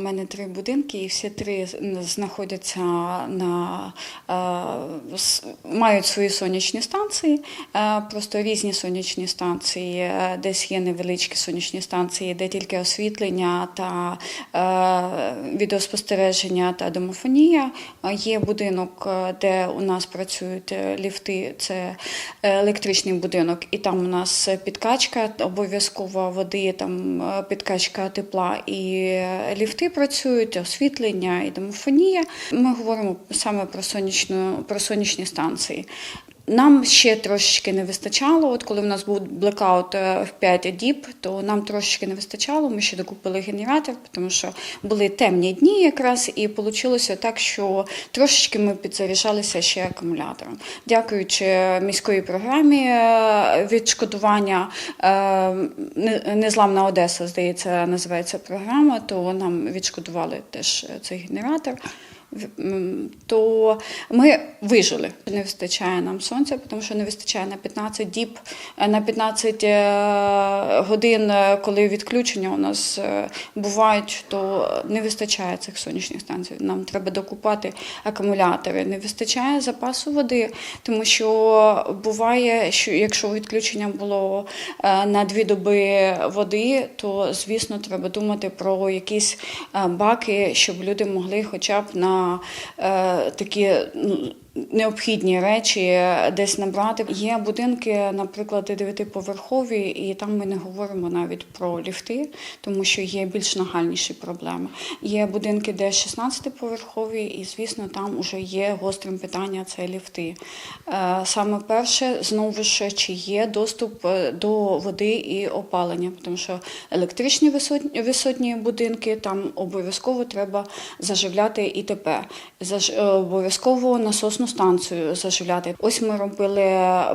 мене три будинки, і всі три знаходяться на е, мають свої сонячні станції, е, просто різні сонячні станції. Е, Десь є невеличкі сонячні станції, де тільки освітлення та відеоспостереження та домофонія. Є будинок, де у нас працюють ліфти, це електричний будинок, і там у нас підкачка обов'язково води, там підкачка тепла і ліфти працюють, освітлення і домофонія. Ми говоримо саме про сонячну про сонячні станції. Нам ще трошечки не вистачало. От коли в нас був блекаут е, в 5 діб, то нам трошечки не вистачало. Ми ще докупили генератор, тому що були темні дні якраз, і вийшло так, що трошечки ми підзаряджалися ще акумулятором. Дякуючи міської програмі е, відшкодування е, Незламна Одеса, здається, називається програма, то нам відшкодували теж цей генератор. То ми вижили. Не вистачає нам сонця, тому що не вистачає на 15 діб, е, на 15 е, годин, е, коли відключення у нас бувають, то не вистачає цих сонячних станцій. Нам треба докупати акумулятори. Не вистачає запасу води, тому що буває, що якщо відключення було на дві доби води, то звісно треба думати про якісь баки, щоб люди могли хоча б на е, такі. Необхідні речі десь набрати. Є будинки, наприклад, дев'ятиповерхові, і там ми не говоримо навіть про ліфти, тому що є більш нагальніші проблеми. Є будинки, де 16-поверхові, і звісно, там вже є гострим питання це ліфти. Е, Саме перше, знову ж чи є доступ е, до води і опалення, тому що електричні висотні, висотні будинки там обов'язково треба заживляти ІТП, е, обов'язково насосну станцію заживляти. Ось ми робили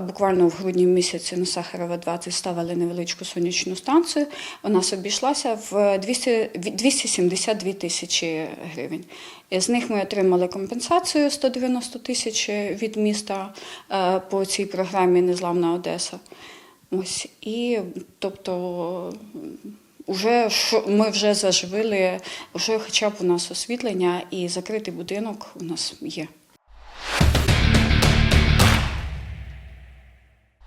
буквально в грудні місяці на Сахарова 20 ставили невеличку сонячну станцію. Вона нас обійшлася в 200, 272 тисячі гривень. З них ми отримали компенсацію 190 тисяч від міста е, по цій програмі Незламна Одеса. Ось і тобто. Уже ми вже заживили, вже хоча б у нас освітлення і закритий будинок у нас є.